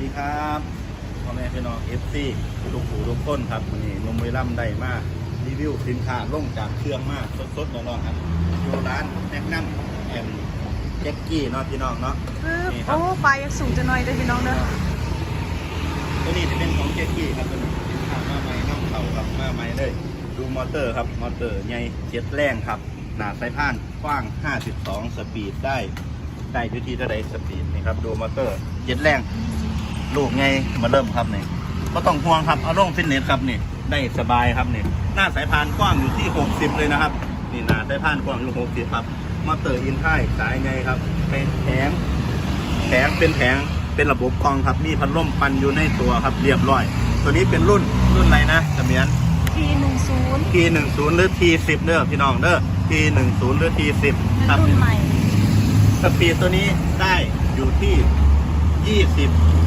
ดีครับพ่อแม่พี่น้องเอฟซีลูกหูลูกต้นครับวันนี้นมเวลัมได้มากรีวิวสินค้าลงจากเครื่องมากสดๆร้อนๆครับอยู่ร้านแนะนำแอมแจ็กกี้เนาะพี่น้องเนาะปึ๊บนี่ครับโอ้ปลายังสูงจะหน่อยเด้อพี่น้องเด้อตัวนี้จะเป็นของแจ็กกี้ครับตัวนี้สินค้ามาใหม่น้องเขาครับมาใหม่เลยดูมอเตอร์ครับมอเตอร์ใหญ่เจ็ดแรงครับหนาสายพานกว้าง 52 สปีดได้ ได้อยู่ที่เท่าไรสปีดนี่ครับดูมอเตอร์เจ็ดแรง ลูกไงมาเริ่มครับนี่ก็ต้องห่วงครับเอาลงฟิตเนสครับนี่ได้สบายครับนี่หน้าสายพานกว้างอยู่ที่ 60 เลยนะครับ นี่หน้าสายพานกว้างอยู่ 60 ครับมอเตอร์อินไทยสายไงครับเป็นแผงแผงเป็นแผงเป็นระบบกรองครับมีพัดลมปันอยู่ในตัวครับเรียบร้อย ตัวนี้เป็นรุ่นรุ่นอะไรนะจำเมียนทีหนึ่งศูนย์ T10 หรือ T10 เด้อพี่น้องเด้อ T10 หรือ T10 เป็นครับรุ่นใหม่สปีดตัวนี้ได้อยู่ที่ 20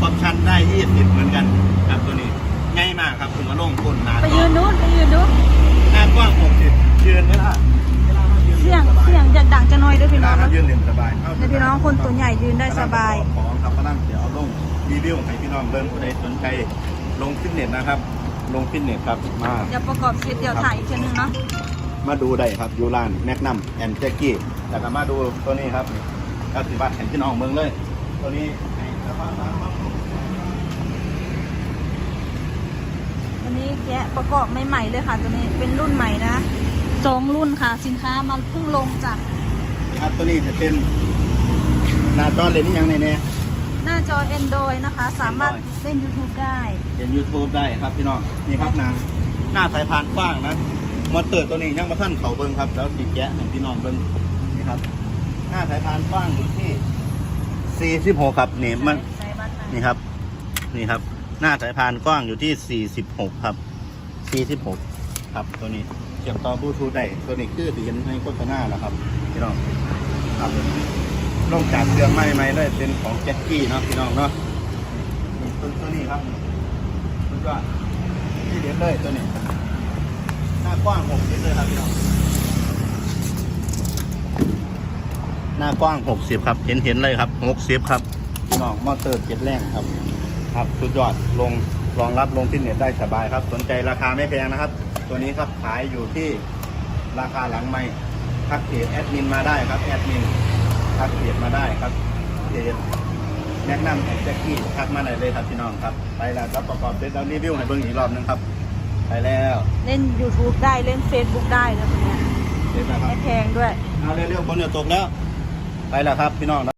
ความชันได้20เหมือนกันครับตัวนี้ง่ายมากครับคุณมาลงคนหนาไปยืนนู้นไปยืนนู้นหน้ากว้าง60ยืนเวลาเวลามายืนเสียงเสียงจากดังจะหน่อยเด้อเวพี่น้ลาองมาเด้อยืนเล่นสบายเาในพี่น้องคนตัวใหญ่ยืนได้สบายของครับมานั่งเดี๋ยวเอาลงรีวิวให้พี่น้องเบิ่งผู้ใดสนใจลงฟิตเนสนะครับ ลงฟิตเนสครับมาเดี๋ยวประกอบเสร็จเดี๋ยวถ่ายอีกทีนึงเนาะมาดูได้ครับยูรานแมกนัมแอนแจ็กกี้แต่ก็มาดูตัวนี้ครับก็ถือว่าแห่งพี่น้องเมืองเลย ตัวนี้ให้สภาพน้ำครับ วันนี้ แกะประกอบใหม่ๆเลยค่ะตัวนี้เป็นรุ่นใหม่นะสองรุ่นค่ะ สินค้ามันเพิ่งลงจากครับตัวนี้จะเป็นหน้าจอเลนส์ยังในเนี่ยหน้าจอ Android นะคะ สามารถเล่น YouTube ได้เป็นยูทูบได้ครับพี่น้องนี่ครับนางหน้าสายพานกว้างนะมอเตอร์ตัวนี้ยังมาท่านเขาเบิ้งครับ แล้วสีแกะให้พี่น้องเบิ้งนี่ครับ หน้าสายพานกว้างอยู่ที่ 46 ครับนี่มันใส่บัตรนี่ครับ นี่ครับ หน้าสายพานกว้างอยู่ที่ 46 ครับ 46 ครับตัวนี้เสียบต่อบลูทูธได้ตัวนี้คือที่เห็นในโฆษณาแล้วครับพี่น้องครับลงจากเครื่องไม่ไม่เลยเป็นของแจ็คกี้เนาะพี่น้องเนาะตัวตัวนี้ครับคุณว่าที่เด็ดเลยตัวนี้หน้ากว้าง6เเลยครับพี่น้องหน้ากว้าง 60 ครับ เห็นเห็นเลยครับ60ครับพี่น้องมอเตอร์เจ็ดแรงครับ ครับสุดยอดลงรองรับลงฟิตเนสได้สบายครับ สนใจราคาไม่แพงนะครับ ตัวนี้ครับขายอยู่ที่ราคาหลังไม่ทักเพจแอดมินมาได้ครับแอดมินทักเพจมาได้ครับเพจแนะนำแจ็คกี้ทักมาได้เลยครับพี่น้องครับ ไปแล้วครับประกอบเสร็จแล้วรีวิวให้เบิ่งอีกรอบนึงครับ ไปแล้วเล่น YouTube ได้เล่น Facebook ได้นะตัวเนี้ยเสร็จแล้วครับไม่แพงด้วย เอาเร็วๆบนเรือตกแล้ว ไปแล้วครับพี่น้อง